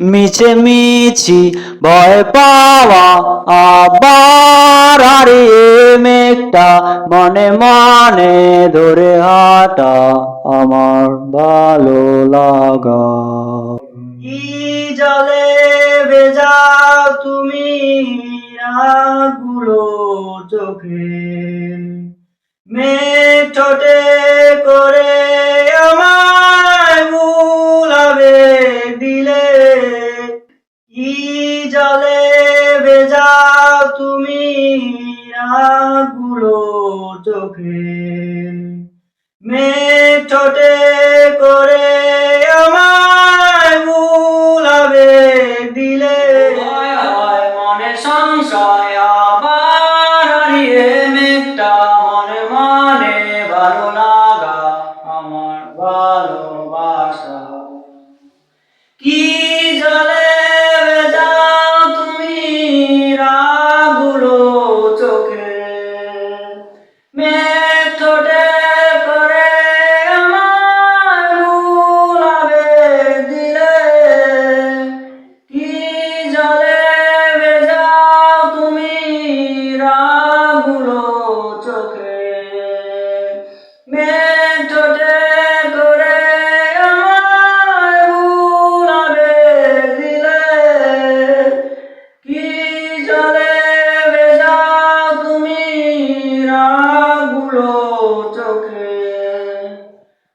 মিছে মিছি ভয় পাওয়া আবার হারিয়ে মেঘটা মনে মনে ধরে হাঁটা আমার ভালো লাগা। কি জলে ভেজা তুমি আগুলো চোখে? মেঘ কি জলে ভেজা তুমি আগুলো চোখে? মেঘ ঠোঁটে করে আমায় ভুলাবে দিলে। মনে সংশয়, আবার হারিয়ে মেঘটা মনে মনে ভালো লাগা, আমার ভালোবাসা। কি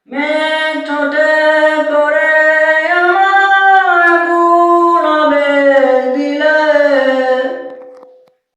Man.